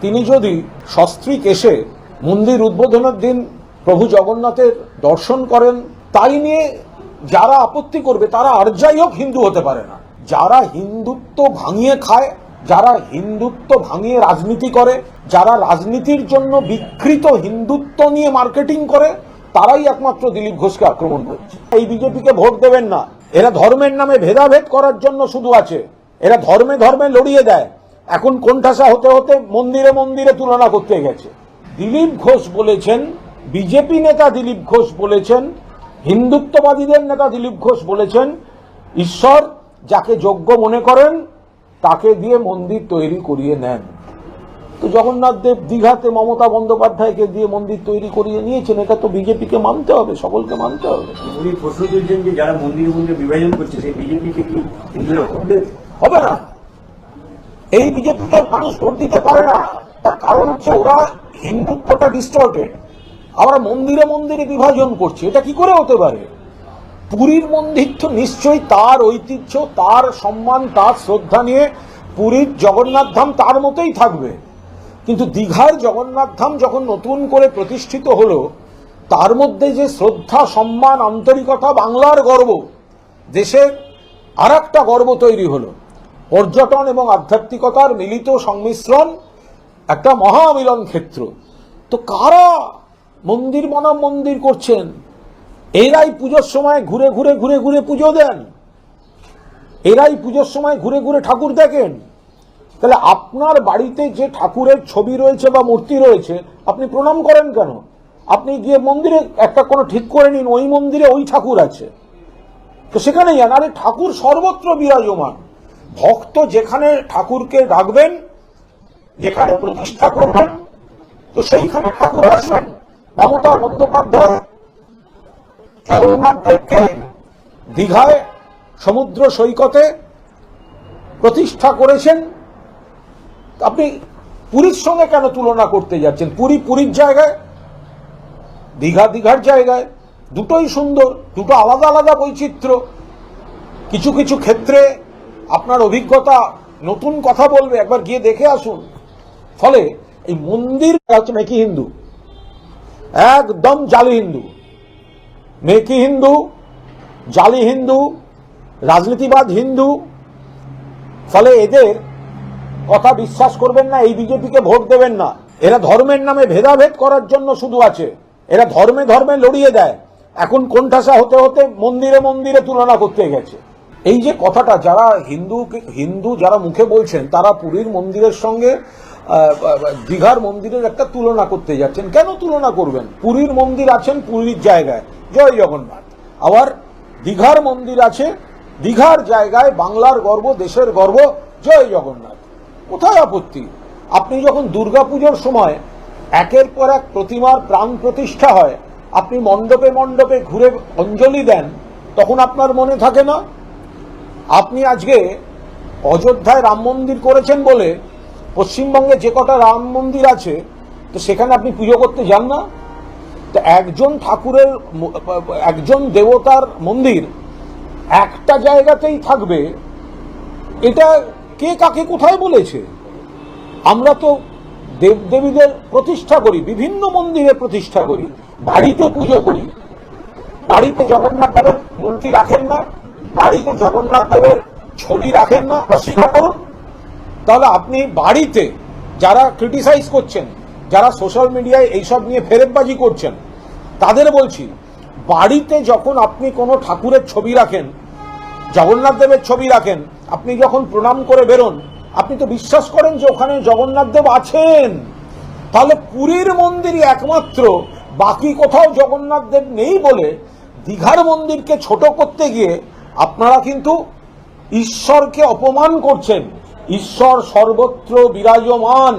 তিনি যদি সস্ত্রীক এসে মন্দির উদ্বোধনের দিন প্রভু জগন্নাথের দর্শন করেন, তাই নিয়ে যারা আপত্তি করবে, তারা আর যাই হোক হিন্দু হতে পারে না। যারা হিন্দুত্ব ভাঙিয়ে খায়, যারা হিন্দুত্ব ভাঙিয়ে রাজনীতি করে, যারা রাজনীতির জন্য বিকৃত হিন্দুত্ব নিয়ে মার্কেটিং করে, তারাই একমাত্র দিলীপ ঘোষকে আক্রমণ করছে। এই বিজেপিকে ভোট দেবেন না। এরা ধর্মের নামে ভেদাভেদ করার জন্য শুধু আছে। এরা ধর্মে ধর্মে লড়িয়ে দেয়। এখন কোণঠাসা হতে হতে মন্দিরে মন্দিরে তুলনা করতে গেছে। দিলীপ ঘোষ বলেছেন বিজেপি নেতা দিলীপ ঘোষ বলেছেন হিন্দুত্ববাদীদের নেতা দিলীপ ঘোষ বলেছেন ঈশ্বর যাকে যোগ্য মনে করেন তাকে দিয়ে মন্দির তৈরি করিয়ে নেন। তো জগন্নাথ দেব দীঘাতে মমতা বন্দ্যোপাধ্যায়কে দিয়ে মন্দির তৈরি করিয়ে নিয়েছেন এটা তো বিজেপিকে মানতে হবে সকলকে মানতে হবে। উনি প্রশ্ন তুলছেন যে যারা মন্দির মন্দির বিভাজন করছে সেই বিজেপিকে কি হবে না। এই বিজেপিকে মানুষ ভোট দিতে পারে না। তার কারণ হচ্ছে ওরা হিন্দুত্বটা ডিস্টর্টেড আমরা মন্দিরে মন্দিরে বিভাজন করছি। এটা কি করে হতে পারে? পুরীর মন্দির তো নিশ্চয়ই তার ঐতিহ্য, তার সম্মান, তার শ্রদ্ধা নিয়ে পুরীর জগন্নাথ ধাম তার মতোই থাকবে। কিন্তু দীঘার জগন্নাথ ধাম যখন নতুন করে প্রতিষ্ঠিত হলো, তার মধ্যে যে শ্রদ্ধা, সম্মান, আন্তরিকতা, বাংলার গর্ব দেশের আর একটা গর্ব তৈরি হলো। পর্যটন এবং আধ্যাত্মিকতার মিলিত সংমিশ্রণ একটা মহামিলন ক্ষেত্র। তো কারা মন্দির বনাম মন্দির করছেন? এরাই পুজোর সময় ঘুরে ঘুরে ঘুরে ঘুরে পুজো দেন। এরাই পুজোর সময় ঘুরে ঘুরে ঠাকুর দেখেন। তাহলে আপনার বাড়িতে যে ঠাকুরের ছবি রয়েছে বা মূর্তি রয়েছে, আপনি প্রণাম করেন কেন? আপনি গিয়ে মন্দিরে একটা কোনো ঠিক করে নিন, ওই মন্দিরে ওই ঠাকুর আছে। তো সেখানে যান আরে ঠাকুর সর্বত্র বিরাজমান। ভক্ত যেখানে ঠাকুরকে ডাকবেন, যেখানে প্রতিষ্ঠা করবেন, তো সেইখানে ঠাকুর আসবেন। মমতা বন্দ্যোপাধ্যায় দীঘায়, সমুদ্র সৈকতে প্রতিষ্ঠা করেছেন। আপনি পুরীর সঙ্গে কেন তুলনা করতে যাচ্ছেন? পুরী পুরীর জায়গায়, দীঘা দীঘার জায়গায়, দুটোই সুন্দর, দুটো আলাদা আলাদা বৈচিত্র্য। কিছু কিছু ক্ষেত্রে আপনার অভিজ্ঞতা নতুন কথা বলবে, একবার গিয়ে দেখে আসুন। ফলে এই মন্দির হচ্ছে মেকি হিন্দু। একদম জালি হিন্দু। মেকি হিন্দু, জালি হিন্দু, রাজনীতিবাদ হিন্দু। ফলে এদের কথা বিশ্বাস করবেন না, এই বিজেপিকে ভোট দেবেন না। এরা ধর্মের নামে ভেদাভেদ করার জন্য শুধু আছে। এরা ধর্মে ধর্মে লড়িয়ে দেয়। এখন কোণঠাসা হতে হতে মন্দিরে মন্দিরে তুলনা করতে গেছে। এই যে কথাটা যারা হিন্দু হিন্দু যারা মুখে বলছেন, তারা পুরীর মন্দিরের সঙ্গে দীঘার মন্দিরের একটা তুলনা করতে যাচ্ছেন। কেন তুলনা করবেন? পুরীর মন্দির আছেন পুরীর জায়গায়। জয় জগন্নাথ। আবার দীঘার মন্দির আছে, দীঘার জায়গায় বাংলার গর্ব, দেশের গর্ব, জয় জগন্নাথ। কোথায় আপত্তি? আপনি যখন দুর্গাপুজোর সময় একের পর এক প্রতিমার প্রাণ প্রতিষ্ঠা হয়, আপনি মণ্ডপে মণ্ডপে ঘুরে অঞ্জলি দেন, তখন আপনার মনে থাকে না? আপনি আজকে অযোধ্যায় রাম মন্দির করেছেন বলে পশ্চিমবঙ্গে যে কটা রাম মন্দির আছে, তো সেখানে আপনি পুজো করতে যান না? তো একজন ঠাকুরের একজন দেবতার মন্দির একটা জায়গাতেই থাকবে, এটা কে কাকে কোথায় বলেছে? আমরা তো দেবদেবীদের প্রতিষ্ঠা করি, বিভিন্ন মন্দিরে প্রতিষ্ঠা করি, বাড়িতে পুজো করি। বাড়িতে জগন্নাথ মূর্তি রাখেন না। বাড়িতে জগন্নাথ দেবের ছবি রাখেন না অস্বীকার করুন। তাহলে আপনি বাড়িতে যারা ক্রিটিসাইজ করছেন, যারা সোশ্যাল মিডিয়ায় এইসব নিয়ে ফেরেববাজি করছেন, তাদের বলছি, বাড়িতে যখন আপনি কোনো ঠাকুরের ছবি রাখেন, জগন্নাথ দেবের ছবি রাখেন, আপনি যখন প্রণাম করে বেরোন, আপনি তো বিশ্বাস করেন যে ওখানে জগন্নাথ দেব আছেন। তাহলে পুরীর মন্দিরই একমাত্র, বাকি কোথাও জগন্নাথ দেব নেই বলে দীঘার মন্দিরকে ছোট করতে গিয়ে আপনারা কিন্তু ঈশ্বরকে অপমান করছেন। ঈশ্বর সর্বত্র বিরাজমান।